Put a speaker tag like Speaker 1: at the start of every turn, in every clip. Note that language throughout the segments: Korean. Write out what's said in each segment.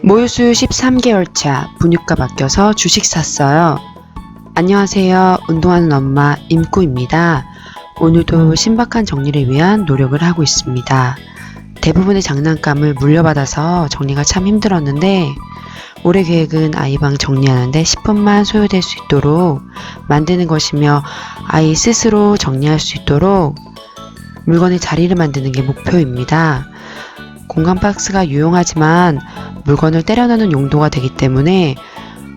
Speaker 1: 모유수유 13개월 차 분유가 맡겨서 주식 샀어요. 안녕하세요. 운동하는 엄마 임꾸입니다. 오늘도 신박한 정리를 위한 노력을 하고 있습니다. 대부분의 장난감을 물려받아서 정리가 참 힘들었는데 올해 계획은 아이방 정리하는데 10분만 소요될 수 있도록 만드는 것이며 아이 스스로 정리할 수 있도록 물건의 자리를 만드는 게 목표입니다. 공간 박스가 유용하지만 물건을 때려넣는 용도가 되기 때문에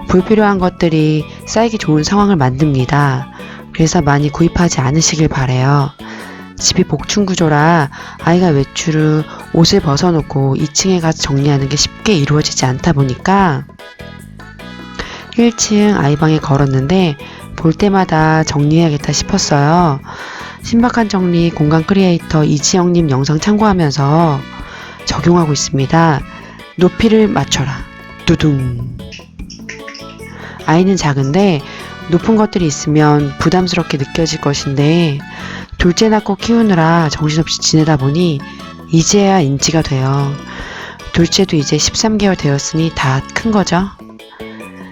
Speaker 1: 불필요한 것들이 쌓이기 좋은 상황을 만듭니다. 그래서 많이 구입하지 않으시길 바래요. 집이 복층 구조라 아이가 외출 후 옷을 벗어놓고 2층에 가서 정리하는 게 쉽게 이루어지지 않다 보니까 1층 아이방에 걸었는데 볼 때마다 정리해야겠다 싶었어요. 신박한 정리 공간 크리에이터 이지영님 영상 참고하면서 적용하고 있습니다. 높이를 맞춰라. 두둥. 아이는 작은데 높은 것들이 있으면 부담스럽게 느껴질 것인데 둘째 낳고 키우느라 정신없이 지내다 보니 이제야 인지가 돼요. 둘째도 이제 13개월 되었으니 다 큰 거죠.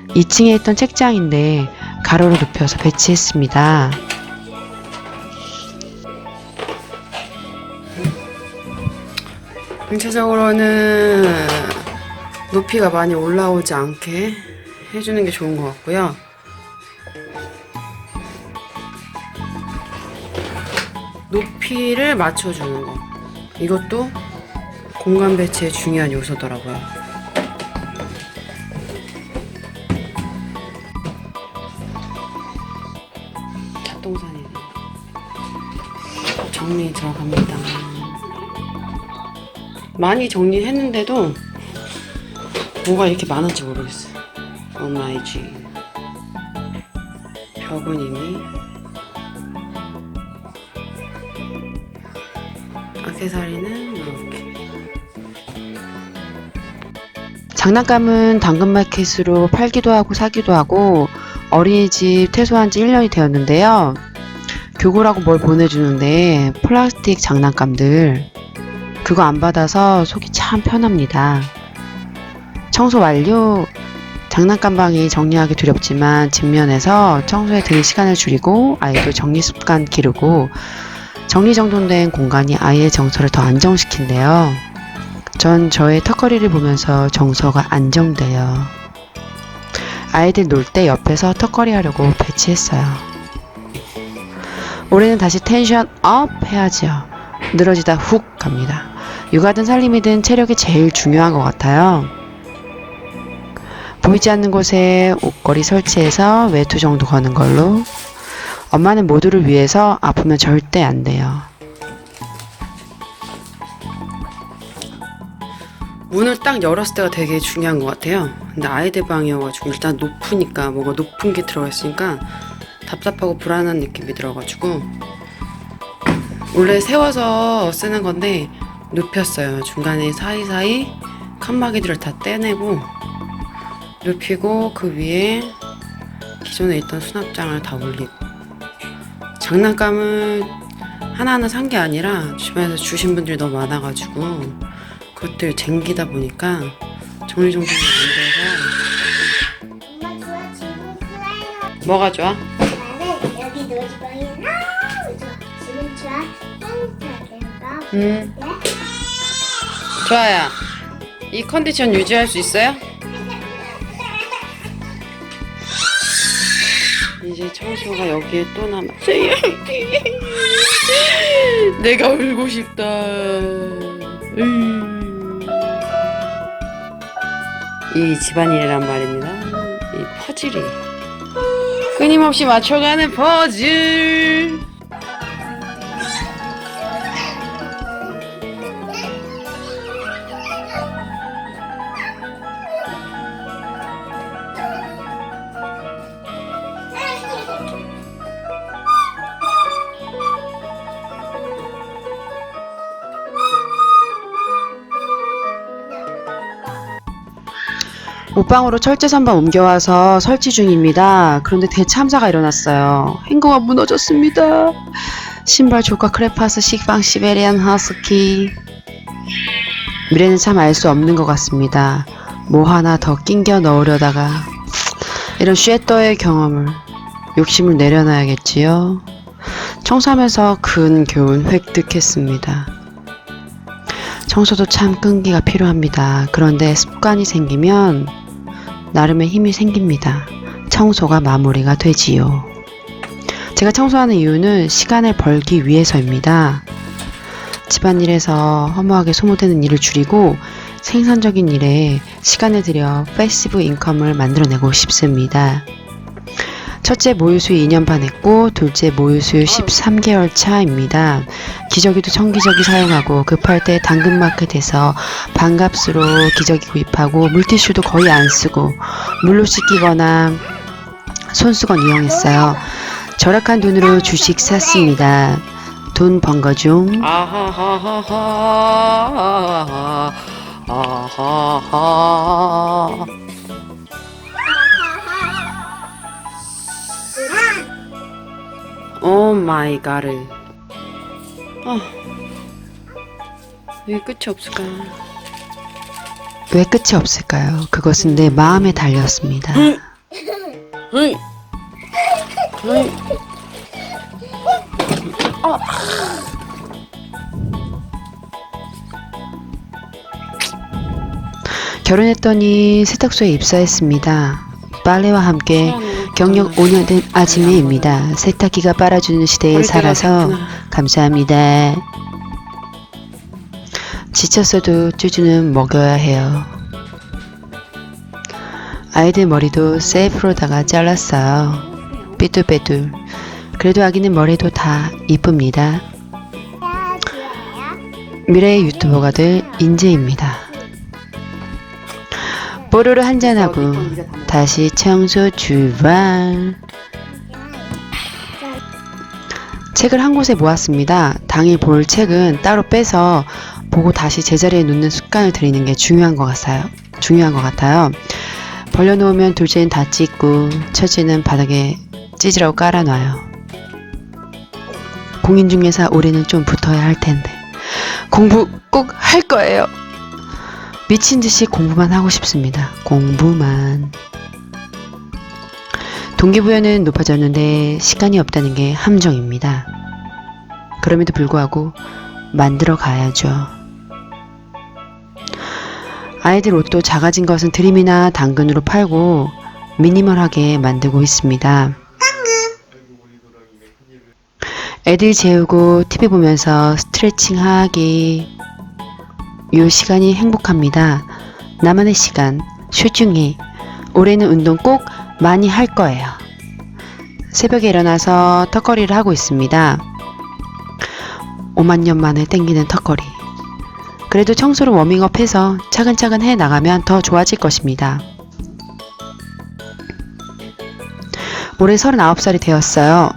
Speaker 1: 2층에 있던 책장인데 가로로 눕혀서 배치했습니다.
Speaker 2: 전체적으로는 높이가 많이 올라오지 않게 해주는 게 좋은 것 같고요. 높이를 맞춰주는 거. 이것도 공간 배치의 중요한 요소더라고요. 찻동산이네. 정리 들어갑니다. 많이 정리했는데도 뭐가 이렇게 많은지 모르겠어요. 엄마이지 벽은 이미 악세사리는 이렇게
Speaker 1: 장난감은 당근마켓으로 팔기도 하고 사기도 하고 어린이집 퇴소한 지 1년이 되었는데요. 교구라고 뭘 보내주는데 플라스틱 장난감들 그거 안 받아서 속이 참 편합니다. 청소 완료. 장난감 방이 정리하기 두렵지만 집면에서 청소에 드는 시간을 줄이고 아이도 정리 습관 기르고 정리정돈된 공간이 아이의 정서를 더 안정시킨대요. 전 저의 턱걸이를 보면서 정서가 안정돼요. 아이들 놀 때 옆에서 턱걸이 하려고 배치했어요. 올해는 다시 텐션 업 해야지요. 늘어지다 훅 갑니다. 육아든 살림이든 체력이 제일 중요한 것 같아요. 보이지 않는 곳에 옷걸이 설치해서 외투 정도 거는 걸로 엄마는 모두를 위해서 아프면 절대 안 돼요.
Speaker 2: 문을 딱 열었을 때가 되게 중요한 것 같아요. 근데 아이들 방이어가지고 일단 높으니까 뭐가 높은 게 들어가 있으니까 답답하고 불안한 느낌이 들어가지고 원래 세워서 쓰는 건데 눕혔어요. 중간에 사이사이 칸막이들을 다 떼내고 눕히고 그 위에 기존에 있던 수납장을 다 올리고 장난감을 하나하나 산 게 아니라 주변에서 주신 분들이 너무 많아가지고 그것들 쟁기다 보니까 정리정돈이 안 돼서. 뭐가 좋아?
Speaker 3: 나는 여기 노지방이 너무 좋아. 지금 좋아. 행복하겠다.
Speaker 2: 음
Speaker 3: 네?
Speaker 2: 좋아야 이 컨디션 유지할 수 있어요? 이제 청소가 여기에 또 남았어요 내가 울고 싶다 음. 이 집안일이란 말입니다 이 퍼즐이 끊임없이 맞춰가는 퍼즐
Speaker 1: 옷방으로 철제 선반 옮겨와서 설치 중입니다. 그런데 대참사가 일어났어요. 행거가 무너졌습니다. 신발 조카 크레파스 식빵 시베리안 하스키 미래는 참 알 수 없는 것 같습니다. 뭐 하나 더 낑겨 넣으려다가 이런 쉐떠의 경험을 욕심을 내려놔야겠지요. 청소하면서 큰 교훈 획득했습니다. 청소도 참 끈기가 필요합니다. 그런데 습관이 생기면 나름의 힘이 생깁니다. 청소가 마무리가 되지요. 제가 청소하는 이유는 시간을 벌기 위해서입니다. 집안일에서 허무하게 소모되는 일을 줄이고 생산적인 일에 시간을 들여 패시브 인컴을 만들어내고 싶습니다. 첫째 모유수유 2년 반 했고 둘째 모유수유 13개월 차입니다. 기저귀도 청기저귀 사용하고 급할 때 당근마켓에서 반값으로 기저귀 구입하고 물티슈도 거의 안 쓰고 물로 씻기거나 손수건 이용했어요. 절약한 돈으로 주식 샀습니다. 돈 번 거 중
Speaker 2: 아하하하하 아하하 오 마이 갓. 아. 왜 끝이 없을까?
Speaker 1: 왜 끝이 없을까요? 그것은 내 마음에 달렸습니다.
Speaker 2: 으이. 으이.
Speaker 1: 결혼했더니 세탁소에 입사했습니다. 빨래와 함께
Speaker 2: 음.
Speaker 1: 경력 5년 된 아지매입니다. 세탁기가 빨아주는 시대에 살아서. 감사합니다. 지쳤어도 쭈쭈는 먹여야 해요. 아이들 머리도 셀프로다가 잘랐어요. 삐뚤빼뚤. 그래도 아기는 머리도 다 이쁩니다. 미래의 유튜버가 될 인재입니다. 뽀로로 한잔하고 다시 청소 출발. 책을 한 곳에 모았습니다. 당일 볼 책은 따로 빼서 보고 다시 제자리에 놓는 습관을 들이는 게 중요한 것 같아요. 중요한 것 같아요. 벌려놓으면 둘째는 다 찢고 첫째는 바닥에 찢으라고 깔아놔요. 공인중개사 올해는 좀 붙어야 할 텐데 공부 꼭 할 거예요. 미친 듯이 공부만 하고 싶습니다. 공부만. 동기부여는 높아졌는데 시간이 없다는 게 함정입니다. 그럼에도 불구하고 만들어 가야죠. 아이들 옷도 작아진 것은 드림이나 당근으로 팔고 미니멀하게 만들고 있습니다. 애들 재우고 TV 보면서 스트레칭 하기. 요 시간이 행복합니다. 나만의 시간, 소중히. 올해는 운동 꼭 많이 할 거예요. 새벽에 일어나서 턱걸이를 하고 있습니다. 5만 년 만에 땡기는 턱걸이. 그래도 청소를 워밍업 해서 차근차근 해 나가면 더 좋아질 것입니다. 올해 39살이 되었어요.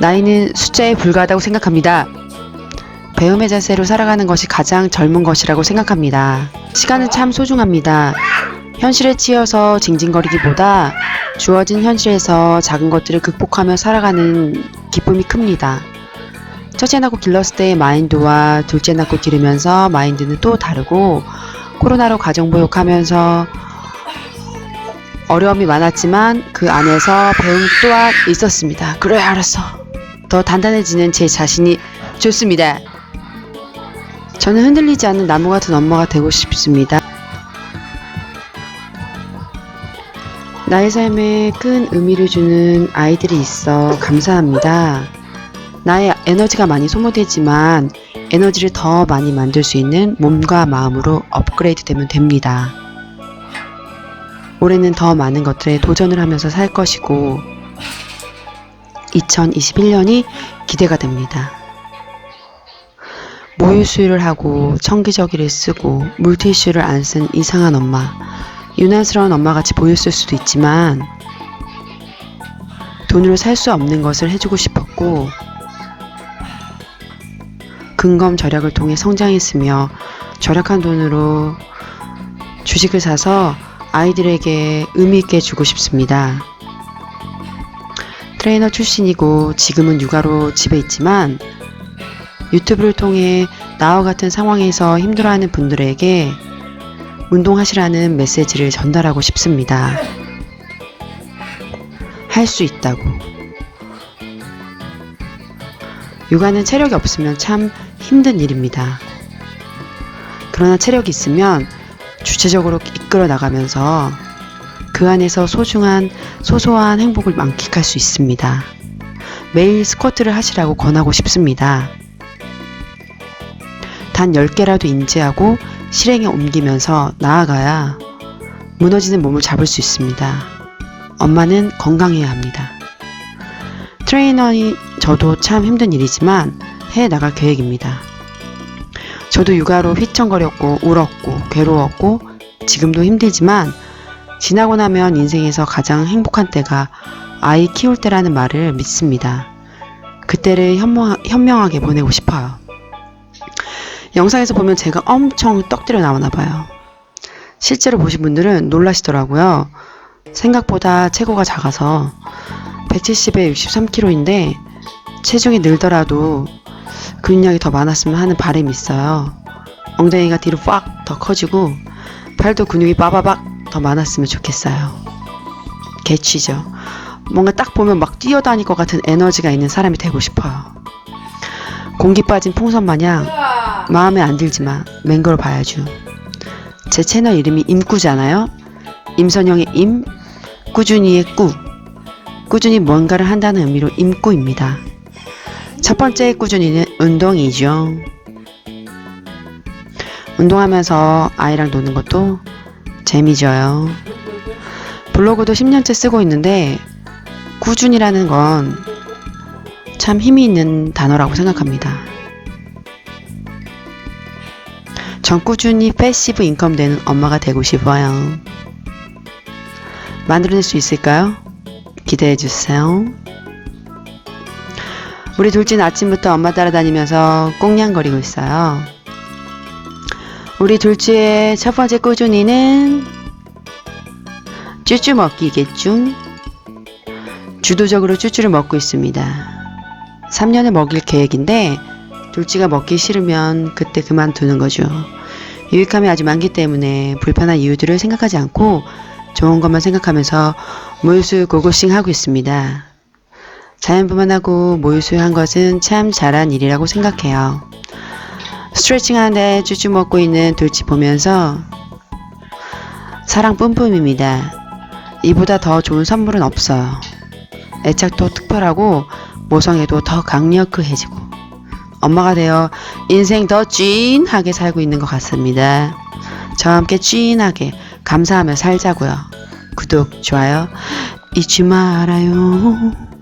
Speaker 1: 나이는 숫자에 불과하다고 생각합니다. 배움의 자세로 살아가는 것이 가장 젊은 것이라고 생각합니다. 시간은 참 소중합니다. 현실에 치여서 징징거리기보다 주어진 현실에서 작은 것들을 극복하며 살아가는 기쁨이 큽니다. 첫째 낳고 길렀을 때의 마인드와 둘째 낳고 기르면서 마인드는 또 다르고 코로나로 가정보육하면서 어려움이 많았지만 그 안에서 배움 또한 있었습니다. 그래 알았어. 더 단단해지는 제 자신이 좋습니다. 저는 흔들리지 않는 나무 같은 엄마가 되고 싶습니다. 나의 삶에 큰 의미를 주는 아이들이 있어 감사합니다. 나의 에너지가 많이 소모되지만 에너지를 더 많이 만들 수 있는 몸과 마음으로 업그레이드 되면 됩니다. 올해는 더 많은 것들에 도전을 하면서 살 것이고 2021년이 기대가 됩니다. 모유 수유를 하고 청기저귀를 쓰고 물티슈를 안 쓴 이상한 엄마. 유난스러운 엄마같이 보였을 수도 있지만 돈으로 살 수 없는 것을 해주고 싶었고 근검 절약을 통해 성장했으며 절약한 돈으로 주식을 사서 아이들에게 의미 있게 주고 싶습니다. 트레이너 출신이고 지금은 육아로 집에 있지만 유튜브를 통해 나와 같은 상황에서 힘들어하는 분들에게 운동하시라는 메시지를 전달하고 싶습니다. 할 수 있다고. 육아는 체력이 없으면 참 힘든 일입니다. 그러나 체력이 있으면 주체적으로 이끌어 나가면서 그 안에서 소중한 소소한 행복을 만끽할 수 있습니다. 매일 스쿼트를 하시라고 권하고 싶습니다. 단 10개라도 인지하고 실행에 옮기면서 나아가야 무너지는 몸을 잡을 수 있습니다. 엄마는 건강해야 합니다. 트레이너니 저도 참 힘든 일이지만 해 나갈 계획입니다. 저도 육아로 휘청거렸고 울었고 괴로웠고 지금도 힘들지만 지나고 나면 인생에서 가장 행복한 때가 아이 키울 때라는 말을 믿습니다. 그때를 현명, 현명하게 보내고 싶어요. 영상에서 보면 제가 엄청 떡들여 나오나 봐요. 실제로 보신 분들은 놀라시더라고요. 생각보다 체구가 작아서 170에 63kg인데 체중이 늘더라도 근육량이 더 많았으면 하는 바람이 있어요. 엉덩이가 뒤로 빡더 커지고 팔도 근육이 빠바박 더 많았으면 좋겠어요. 개취죠. 뭔가 딱 보면 막 뛰어다닐 것 같은 에너지가 있는 사람이 되고 싶어요. 공기 빠진 풍선 마냥 마음에 안 들지만 맹걸 봐야죠. 제 채널 이름이 임꾸잖아요. 임선영의 임, 꾸준히의 꾸. 꾸준히 뭔가를 한다는 의미로 임꾸입니다. 첫 번째 꾸준히는 운동이죠. 운동하면서 아이랑 노는 것도 재미져요. 블로그도 10년째 쓰고 있는데 꾸준이라는 건 참 힘이 있는 단어라고 생각합니다. 전 꾸준히 패시브 인컴 되는 엄마가 되고 싶어요. 만들어낼 수 있을까요? 기대해 주세요. 우리 둘째는 아침부터 엄마 따라다니면서 꽁냥거리고 있어요. 우리 둘째의 첫 번째 꾸준히는 쭈쭈 먹기겠죠? 주도적으로 쭈쭈를 먹고 있습니다. 3년을 먹일 계획인데 둘째가 먹기 싫으면 그때 그만두는 거죠. 유익함이 아주 많기 때문에 불편한 이유들을 생각하지 않고 좋은 것만 생각하면서 모유수유 고고싱 하고 있습니다. 자연분만하고 모유수유 한 것은 참 잘한 일이라고 생각해요. 스트레칭 하는데 쭈쭈 먹고 있는 둘째 보면서 사랑 뿜뿜입니다. 이보다 더 좋은 선물은 없어요. 애착도 특별하고 모성애도 더 강력해지고 엄마가 되어 인생 더 찐하게 살고 있는 것 같습니다. 저와 함께 찐하게 감사하며 살자고요. 구독, 좋아요 잊지 말아요.